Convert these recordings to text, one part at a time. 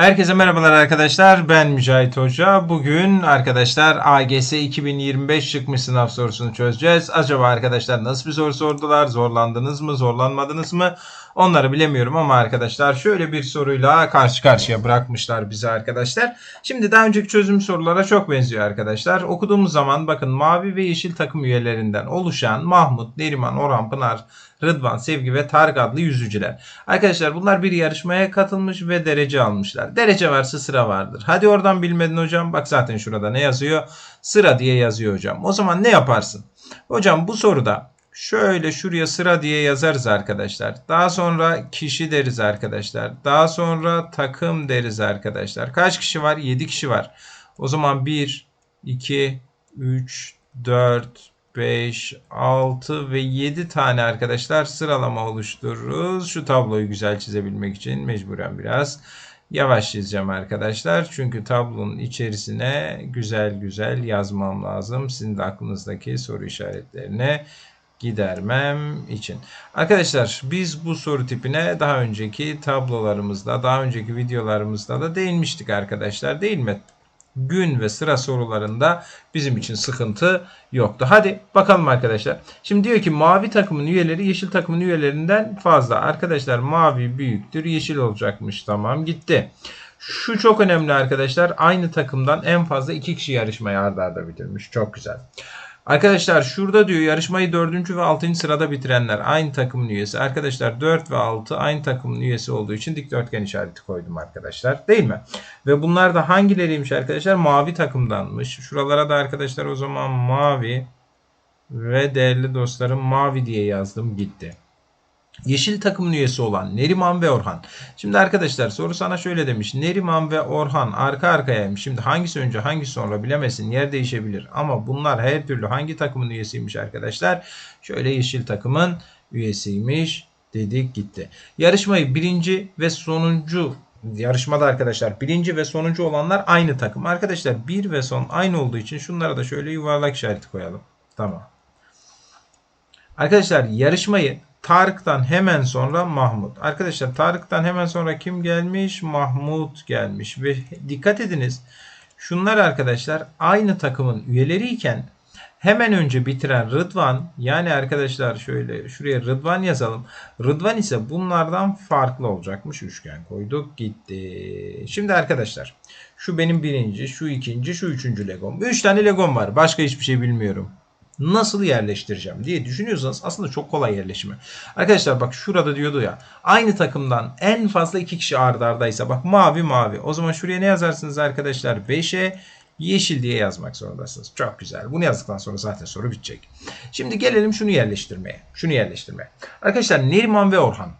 Herkese merhabalar arkadaşlar. Ben Mücahit Hoca. Bugün arkadaşlar AGS 2025 çıkmış sınav sorusunu çözeceğiz. Acaba arkadaşlar nasıl bir soru sordular? Zorlandınız mı? Zorlanmadınız mı? Onları bilemiyorum ama arkadaşlar şöyle bir soruyla karşı karşıya bırakmışlar bizi arkadaşlar. Şimdi daha önceki çözüm sorulara çok benziyor arkadaşlar. Okuduğumuz zaman bakın mavi ve yeşil takım üyelerinden oluşan Mahmut, Neriman, Orhan, Pınar, Rıdvan, Sevgi ve Tarık adlı yüzücüler. Arkadaşlar bunlar bir yarışmaya katılmış ve derece almışlar. Derece varsa sıra vardır. Hadi oradan bilmedin hocam. Bak zaten şurada ne yazıyor? Sıra diye yazıyor hocam. O zaman ne yaparsın? Hocam bu soruda şöyle şuraya sıra diye yazarız arkadaşlar. Daha sonra kişi deriz arkadaşlar. Daha sonra takım deriz arkadaşlar. Kaç kişi var? 7 kişi var. O zaman 1, 2, 3, 4, 5, 6 ve 7 tane arkadaşlar sıralama oluştururuz. Şu tabloyu güzel çizebilmek için mecburen biraz yavaş çizeceğim arkadaşlar. Çünkü tablonun içerisine güzel güzel yazmam lazım. Sizin de aklınızdaki soru işaretlerine gidermem için. Arkadaşlar biz bu soru tipine daha önceki tablolarımızda, daha önceki videolarımızda da değinmiştik arkadaşlar değil mi? gün ve sıra sorularında bizim için sıkıntı yoktu. Hadi bakalım arkadaşlar. Şimdi diyor ki mavi takımın üyeleri yeşil takımın üyelerinden fazla. Arkadaşlar mavi büyüktür yeşil olacakmış. Tamam gitti. Şu çok önemli arkadaşlar. Aynı takımdan en fazla iki kişi yarışmayı arda arda bitirmiş. Çok güzel. Arkadaşlar şurada diyor yarışmayı 4. ve 6. sırada bitirenler aynı takımın üyesi. Arkadaşlar 4 ve 6 aynı takımın üyesi olduğu için dikdörtgen işareti koydum arkadaşlar. Değil mi? Ve bunlar da hangileriymiş arkadaşlar? Mavi takımdanmış. Şuralara da arkadaşlar o zaman mavi ve değerli dostlarım mavi diye yazdım gitti. Yeşil takımın üyesi olan Neriman ve Orhan. Şimdi arkadaşlar soru sana şöyle demiş. Neriman ve Orhan arka arkayaymış. Şimdi hangisi önce hangisi sonra bilemesin. Yer değişebilir. Ama bunlar her türlü hangi takımın üyesiymiş arkadaşlar? Şöyle yeşil takımın üyesiymiş dedik gitti. Yarışmayı birinci ve sonuncu yarışmada arkadaşlar birinci ve sonuncu olanlar aynı takım. Arkadaşlar bir ve son aynı olduğu için şunlara da şöyle yuvarlak işareti koyalım. Tamam. Arkadaşlar yarışmayı Tarık'tan hemen sonra Mahmut. Arkadaşlar Tarık'tan hemen sonra kim gelmiş? Mahmut gelmiş. Ve dikkat ediniz. Şunlar arkadaşlar aynı takımın üyeleriyken hemen önce bitiren Rıdvan yani arkadaşlar şöyle şuraya Rıdvan yazalım. Rıdvan ise bunlardan farklı olacakmış. Üçgen koyduk gitti. Şimdi arkadaşlar şu benim birinci, şu ikinci, şu üçüncü Legom. Üç tane Legom var. Başka hiçbir şey bilmiyorum nasıl yerleştireceğim diye düşünüyorsanız aslında çok kolay yerleşimi. Arkadaşlar bak şurada diyordu ya aynı takımdan en fazla iki kişi ardı ardaysa bak mavi mavi. O zaman şuraya ne yazarsınız arkadaşlar? 5'e yeşil diye yazmak zorundasınız. Çok güzel. Bunu yazdıktan sonra zaten soru bitecek. Şimdi gelelim şunu yerleştirmeye. Şunu yerleştirmeye. Arkadaşlar Neriman ve Orhan.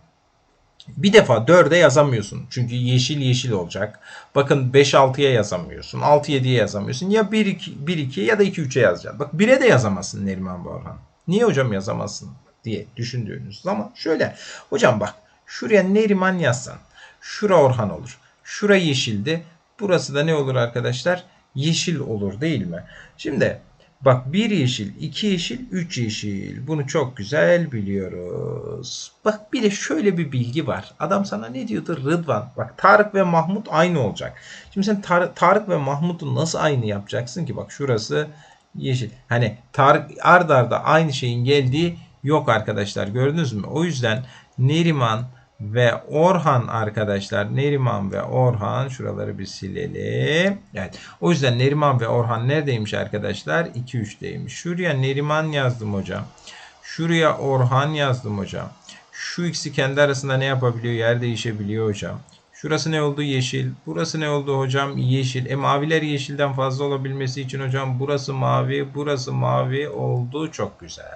Bir defa 4'e yazamıyorsun. Çünkü yeşil yeşil olacak. Bakın 5-6'ya yazamıyorsun. 6-7'ye yazamıyorsun. Ya 1-2'ye ya da 2-3'e yazacaksın. Bak 1'e de yazamazsın Neriman Orhan. Niye hocam yazamazsın diye düşündüğünüz zaman şöyle. Hocam bak şuraya Neriman yazsan. Şura Orhan olur. Şura yeşildi. Burası da ne olur arkadaşlar? Yeşil olur değil mi? Şimdi Bak bir yeşil, iki yeşil, üç yeşil. Bunu çok güzel biliyoruz. Bak bir de şöyle bir bilgi var. Adam sana ne diyordu? Rıdvan. Bak Tarık ve Mahmut aynı olacak. Şimdi sen Tar- Tarık ve Mahmut'u nasıl aynı yapacaksın ki? Bak şurası yeşil. Hani Tarık ard arda aynı şeyin geldiği yok arkadaşlar. Gördünüz mü? O yüzden Neriman, ve Orhan arkadaşlar. Neriman ve Orhan şuraları bir silelim. Evet. O yüzden Neriman ve Orhan neredeymiş arkadaşlar? 2-3'deymiş. Şuraya Neriman yazdım hocam. Şuraya Orhan yazdım hocam. Şu ikisi kendi arasında ne yapabiliyor? Yer değişebiliyor hocam. Şurası ne oldu? Yeşil. Burası ne oldu hocam? Yeşil. E maviler yeşilden fazla olabilmesi için hocam burası mavi, burası mavi oldu. Çok güzel.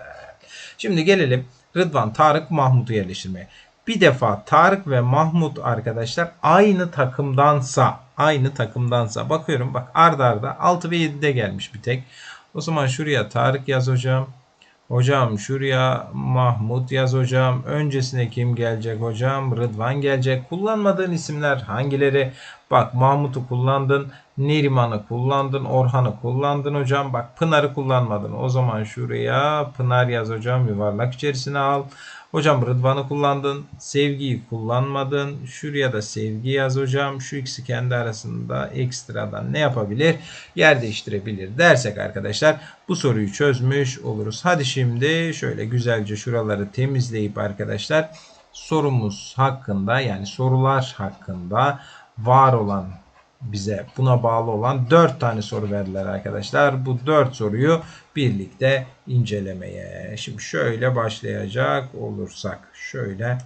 Şimdi gelelim Rıdvan, Tarık, Mahmut'u yerleştirmeye bir defa Tarık ve Mahmut arkadaşlar aynı takımdansa aynı takımdansa bakıyorum bak arda arda 6 ve 7'de gelmiş bir tek. O zaman şuraya Tarık yaz hocam. Hocam şuraya Mahmut yaz hocam. Öncesine kim gelecek hocam? Rıdvan gelecek. Kullanmadığın isimler hangileri? Bak Mahmut'u kullandın. Neriman'ı kullandın. Orhan'ı kullandın hocam. Bak Pınar'ı kullanmadın. O zaman şuraya Pınar yaz hocam. Yuvarlak içerisine al. Hocam Rıdvan'ı kullandın. Sevgiyi kullanmadın. Şuraya da sevgi yaz hocam. Şu ikisi kendi arasında ekstradan ne yapabilir? Yer değiştirebilir dersek arkadaşlar bu soruyu çözmüş oluruz. Hadi şimdi şöyle güzelce şuraları temizleyip arkadaşlar sorumuz hakkında yani sorular hakkında var olan bize buna bağlı olan 4 tane soru verdiler arkadaşlar. Bu 4 soruyu birlikte incelemeye. Şimdi şöyle başlayacak olursak şöyle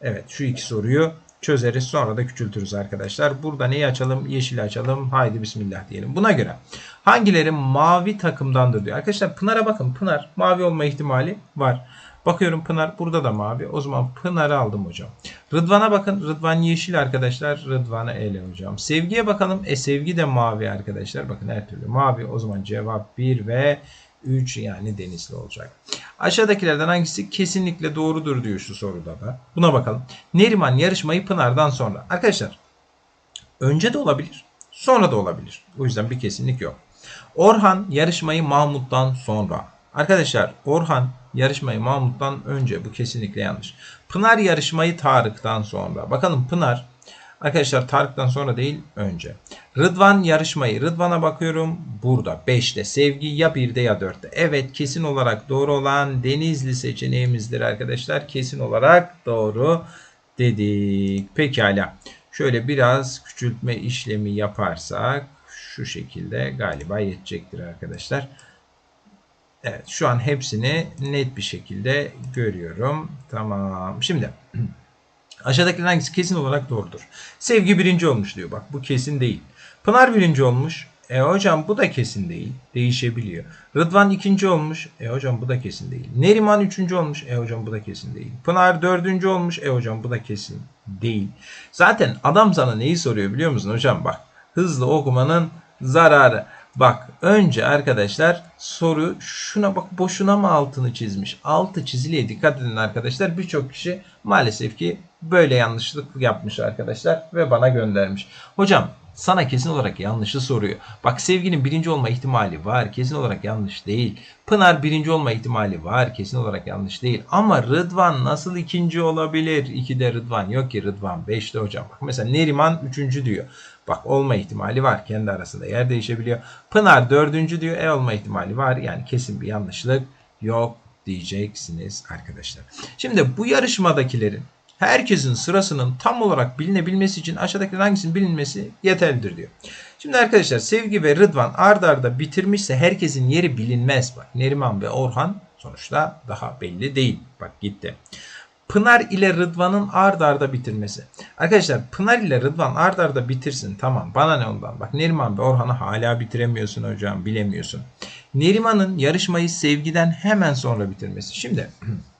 evet şu iki soruyu çözeriz sonra da küçültürüz arkadaşlar. Burada neyi açalım? Yeşil açalım. Haydi bismillah diyelim. Buna göre hangileri mavi takımdandır diyor. Arkadaşlar Pınar'a bakın. Pınar mavi olma ihtimali var. Bakıyorum Pınar burada da mavi. O zaman Pınar'ı aldım hocam. Rıdvan'a bakın. Rıdvan yeşil arkadaşlar. Rıdvan'ı ele hocam. Sevgiye bakalım. E sevgi de mavi arkadaşlar. Bakın her türlü mavi. O zaman cevap 1 ve 3 yani denizli olacak. Aşağıdakilerden hangisi kesinlikle doğrudur diyor şu soruda da. Buna bakalım. Neriman yarışmayı Pınar'dan sonra. Arkadaşlar önce de olabilir. Sonra da olabilir. O yüzden bir kesinlik yok. Orhan yarışmayı Mahmut'tan sonra. Arkadaşlar Orhan yarışmayı Mahmut'tan önce. Bu kesinlikle yanlış. Pınar yarışmayı Tarık'tan sonra. Bakalım Pınar arkadaşlar Tarık'tan sonra değil önce. Rıdvan yarışmayı. Rıdvan'a bakıyorum. Burada 5'te. Sevgi ya 1'de ya 4'te. Evet kesin olarak doğru olan Denizli seçeneğimizdir arkadaşlar. Kesin olarak doğru dedik. Pekala. Şöyle biraz küçültme işlemi yaparsak şu şekilde galiba yetecektir arkadaşlar. Evet şu an hepsini net bir şekilde görüyorum. Tamam. Şimdi aşağıdakilerin hangisi kesin olarak doğrudur? Sevgi birinci olmuş diyor. Bak bu kesin değil. Pınar birinci olmuş. E hocam bu da kesin değil. Değişebiliyor. Rıdvan ikinci olmuş. E hocam bu da kesin değil. Neriman üçüncü olmuş. E hocam bu da kesin değil. Pınar dördüncü olmuş. E hocam bu da kesin değil. Zaten adam sana neyi soruyor biliyor musun hocam? Bak hızlı okumanın zararı. Bak önce arkadaşlar soru şuna bak boşuna mı altını çizmiş? Altı çiziliye dikkat edin arkadaşlar. Birçok kişi maalesef ki böyle yanlışlık yapmış arkadaşlar ve bana göndermiş. Hocam sana kesin olarak yanlışı soruyor. Bak sevginin birinci olma ihtimali var. Kesin olarak yanlış değil. Pınar birinci olma ihtimali var. Kesin olarak yanlış değil. Ama Rıdvan nasıl ikinci olabilir? İkide Rıdvan yok ki Rıdvan. Beşte hocam. Bak mesela Neriman üçüncü diyor. Bak olma ihtimali var. Kendi arasında yer değişebiliyor. Pınar dördüncü diyor. E olma ihtimali var. Yani kesin bir yanlışlık yok diyeceksiniz arkadaşlar. Şimdi bu yarışmadakilerin herkesin sırasının tam olarak bilinebilmesi için aşağıdakilerin hangisinin bilinmesi yeterlidir diyor. Şimdi arkadaşlar Sevgi ve Rıdvan ard arda bitirmişse herkesin yeri bilinmez. Bak Neriman ve Orhan sonuçta daha belli değil. Bak gitti. Pınar ile Rıdvan'ın ard arda bitirmesi. Arkadaşlar Pınar ile Rıdvan ard arda bitirsin tamam bana ne ondan. Bak Neriman ve Orhan'ı hala bitiremiyorsun hocam bilemiyorsun. Neriman'ın yarışmayı sevgiden hemen sonra bitirmesi. Şimdi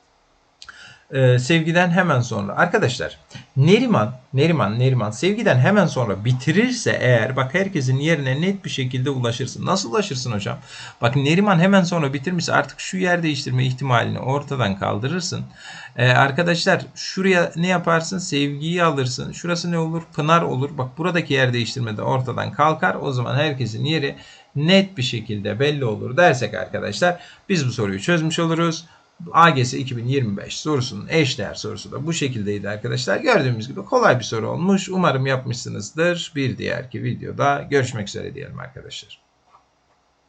e, sevgiden hemen sonra. Arkadaşlar Neriman, Neriman, Neriman sevgiden hemen sonra bitirirse eğer bak herkesin yerine net bir şekilde ulaşırsın. Nasıl ulaşırsın hocam? Bak Neriman hemen sonra bitirmişse artık şu yer değiştirme ihtimalini ortadan kaldırırsın. Ee, arkadaşlar şuraya ne yaparsın? Sevgiyi alırsın. Şurası ne olur? Pınar olur. Bak buradaki yer değiştirme de ortadan kalkar. O zaman herkesin yeri net bir şekilde belli olur dersek arkadaşlar biz bu soruyu çözmüş oluruz. AGS 2025 sorusunun eşdeğer sorusu da bu şekildeydi arkadaşlar. Gördüğümüz gibi kolay bir soru olmuş. Umarım yapmışsınızdır. Bir diğerki videoda görüşmek üzere diyelim arkadaşlar.